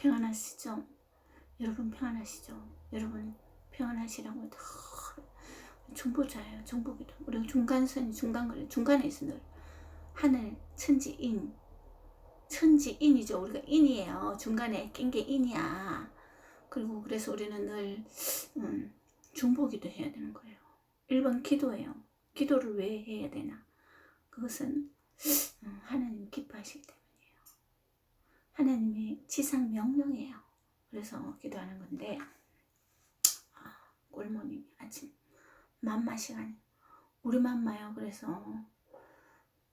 평안하시죠? 여러분 평안하시죠? 여러분 평안하시라고 다 중보자예요. 중보기도. 우리가 중간선이 중간 거리 중간에 있어 늘 하늘 천지인 천지인이죠. 우리가 인이에요. 중간에 낀 게 인이야. 그리고 그래서 우리는 늘 음, 중보기도 해야 되는 거예요. 1번 기도예요. 기도를 왜 해야 되나? 그것은 음, 하나님 기뻐하시기. 하나님의 지상 명령이에요. 그래서 기도하는 건데 아, 꿀모닝 아침 맘마 시간 우리 맘마요. 그래서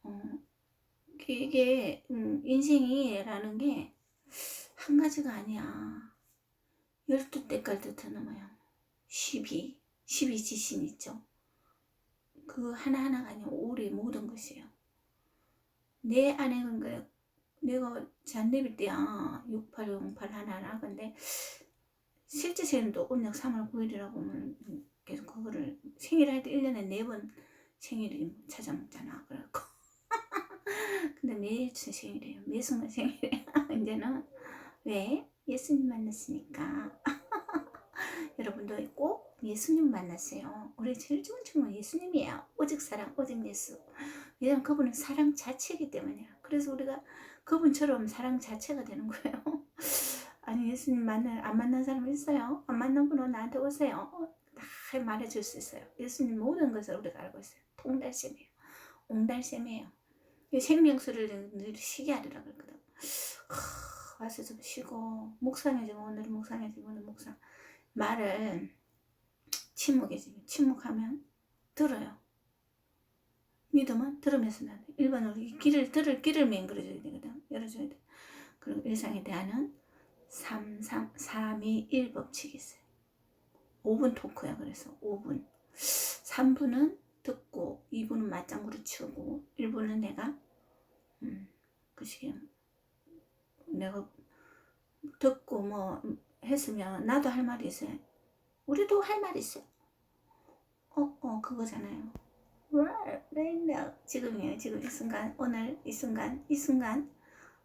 어, 이게 음, 인생이라는 게 한 가지가 아니야. 열두 때깔 뜻하는 뭐야? 12, 12 지신 있죠. 그 하나하나가 아니라 오래 모든 것이에요. 내 안에 그 거예요. 내가 잔내빌 때야. 6808 하나라 근데 실제 생일도 음력 3월 9일이라고 계속 그거를 생일 할 때 1년에 4번 생일이 찾아먹잖아. 그래갖고. 근데 매일 제 생일이에요. 매 순간 생일이에요. 이제는 왜? 예수님 만났으니까. 여러분도 꼭 예수님 만났어요. 우리 제일 좋은 친구는 예수님이에요. 오직 사랑 오직 예수 왜냐면 그분은 사랑 자체이기 때문이에요 그래서 우리가 그분처럼 사랑 자체가 되는 거예요. 아니 예수님 만나 안 만난 사람 있어요? 안 만난 분은 나한테 오세요. 다 말해줄 수 있어요. 예수님 모든 것을 우리가 알고 있어요. 통달샘이에요. 옹달샘이에요. 이 생명수를 늘 쉬게 하리라 그랬거든. 하, 와서 좀 쉬고 묵상해지고 오늘 묵상해지고 오늘 묵상 말을 침묵해지고 침묵하면 들어요. 믿음은 들으면서 나는 1번 우리 길을 들을 길을 맹글어줘야 되거든. 열어줘야 돼. 그리고 일상에 대한은 3, 3, 3, 2, 1 법칙이 있어요. 5분 토크야 그래서 5분. 3분은 듣고 2분은 맞장구를 치우고 1분은 내가 음, 그 시기에 내가 듣고 뭐 했으면 나도 할 말이 있어요. 우리도 할 말이 있어요. 어, 어 그거잖아요 right, right now. 지금이에요. 지금 이 순간, 오늘 이 순간, 이 순간,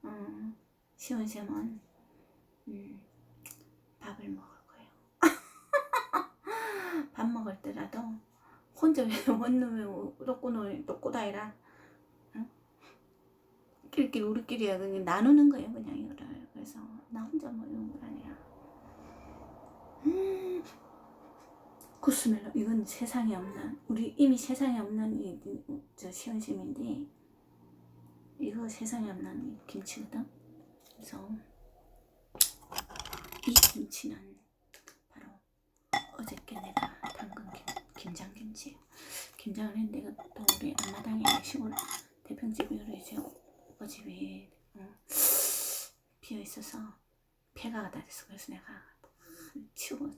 음, 시원 쌤은 음, 밥을 먹을 거예요. 밥 먹을 때라도 혼자 왜 원놈이 똑꼬노 똑꼬다이라 응? 끼리끼리 우리끼리야 그냥 나누는 거예요 그냥 이거를 그래서 나 혼자 먹는 거 아니야. 음. 구스멜로 이건 세상에 없는 우리 이미 세상에 없는 이 저 시원심인데 이거 세상에 없는 이 김치거든. 그래서 이 김치는 바로 어저께 내가 담근 김, 김장김치예요. 김장을 했는데 또 우리 앞마당에 시골 대평집이 이제 오빠 집이 어, 비어 있어서 폐가 다 됐어. 그래서 내가 치우고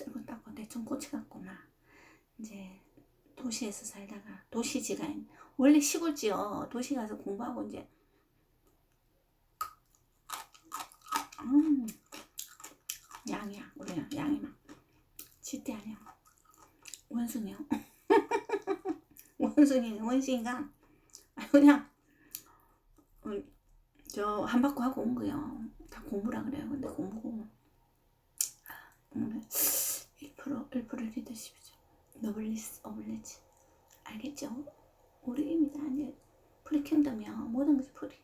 쓸고 닦고 대충 고쳐갖고 막 이제 도시에서 살다가 도시지가 원래 시골지요. 도시 가서 공부하고 이제. 음 양이야 우리는 양이 막 쥐떼 아니야. 원숭이요. 원숭이 원숭이가 그냥 음, 저 한바퀴 하고 온 거예요. 다 공부라 그래요. 근데 공부. 오늘 1% 1% 리더십이죠. 노블리스 오블리지 알겠죠? 우리 이미 다 이제 프리킹덤이야. 모든 것이 프리.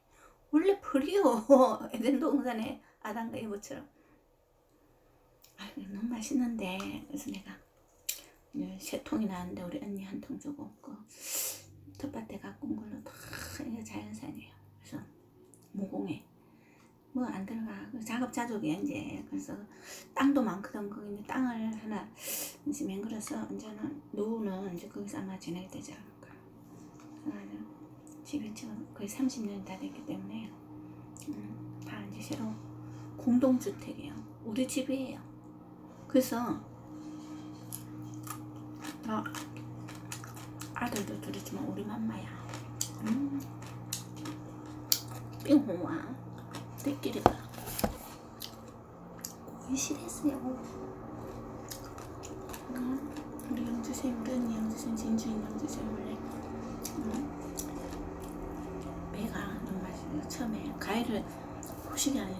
원래 프리요. 에덴 동산의 아담과 이브처럼. 아, 너무 맛있는데 그래서 내가 세 통이 나왔는데 우리 언니 한 통 주고 그 텃밭에 갖고 온 걸로 다 이게 자연산이에요. 그래서 무공해. 뭐 안 들어가. 그 작업자족이야 이제. 그래서 땅도 많거든. 거기 이제 땅을 하나 이제 맹글어서 이제는 노후는 이제 거기서 아마 지내게 되지 않을까. 그래서 집이 지금 거의 30년 다 됐기 때문에 음, 다 이제 새로 공동주택이에요. 우리 집이에요. 그래서 어, 아들도 둘이지만 우리 맘마야. 음. 빙홍아 들끼리가 고이실했어요. 음, 우리 영주쌤, 우리 언니 영주쌤, 진주인 영주쌤 원래 음, 배가 너무 맛있어요. 처음에 과일을 후식이 아니라